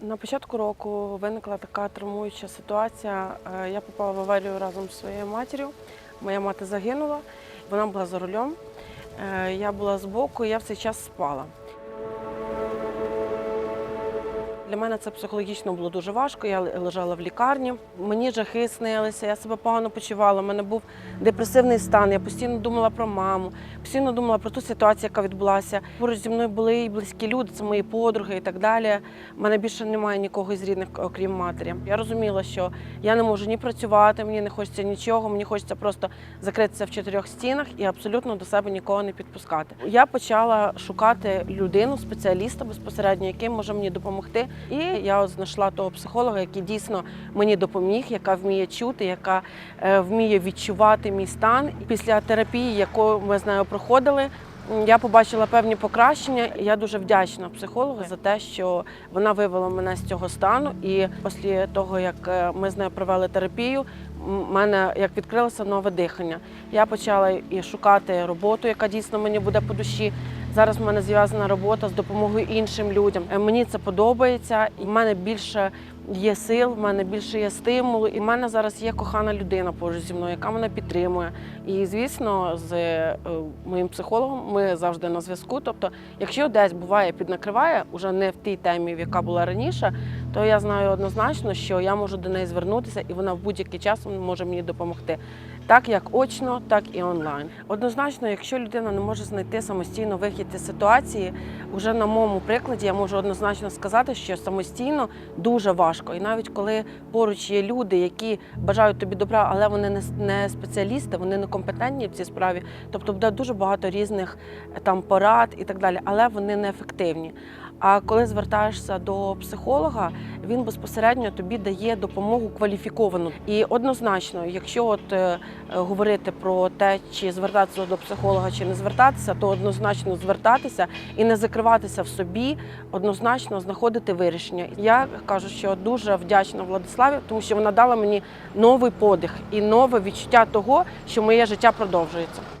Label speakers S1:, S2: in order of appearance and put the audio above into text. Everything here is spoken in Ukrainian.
S1: На початку року виникла така травмуюча ситуація. Е, Я попала в аварію разом з своєю матір'ю. Моя мати загинула, вона була за рулем. Е, Я була збоку, я в цей час спала. Для мене це психологічно було дуже важко. Я лежала в лікарні. Мені жахи снилися, я себе погано почувала. У мене був депресивний стан. Я постійно думала про маму, постійно думала про ту ситуацію, яка відбулася. Поруч зі мною були і близькі люди, це мої подруги і так далі. У мене більше немає нікого з рідних, окрім матері. Я розуміла, що я не можу ні працювати, мені не хочеться нічого, мені хочеться просто закритися в чотирьох стінах і абсолютно до себе нікого не підпускати. Я почала шукати людину, спеціаліста безпосередньо, який може мені допомогти. І я от знайшла того психолога, який дійсно мені допоміг, яка вміє чути, яка е, вміє відчувати мій стан. Після терапії, яку ми з нею проходили, я побачила певні покращення. Я дуже вдячна психологу за те, що вона вивела мене з цього стану. І після того, як е, ми з нею провели терапію, у мене як відкрилося нове дихання. Я почала і шукати роботу, яка дійсно мені буде по душі. Зараз в мене зв'язана робота з допомогою іншим людям. Е, Мені це подобається, і в мене більше є сил, в мене більше є стимулу. І в мене зараз є кохана людина поруч зі мною, яка мене підтримує. І звісно, з е, моїм психологом ми завжди на зв'язку. Тобто, якщо десь буває піднакриває, уже не в тій темі, в яка була раніше, то я знаю однозначно, що я можу до неї звернутися, і вона в будь-який час може мені допомогти. Так як очно, так і онлайн. Однозначно, якщо людина не може знайти самостійно вихід із ситуації, уже на моєму прикладі я можу однозначно сказати, що самостійно дуже важко. І навіть коли поруч є люди, які бажають тобі добра, але вони не спеціалісти, вони не компетентні в цій справі. Тобто буде дуже багато різних е, там порад і так далі, але вони неефективні. А коли звертаєшся до психолога, він безпосередньо тобі дає допомогу кваліфіковану. І однозначно, якщо от е, говорити про те, чи звертатися до психолога, чи не звертатися, то однозначно звертатися і не закриватися в собі, однозначно знаходити вирішення. Я кажу, що дуже вдячна Владиславі, тому що вона дала мені новий подих і нове відчуття того, що моє життя продовжується.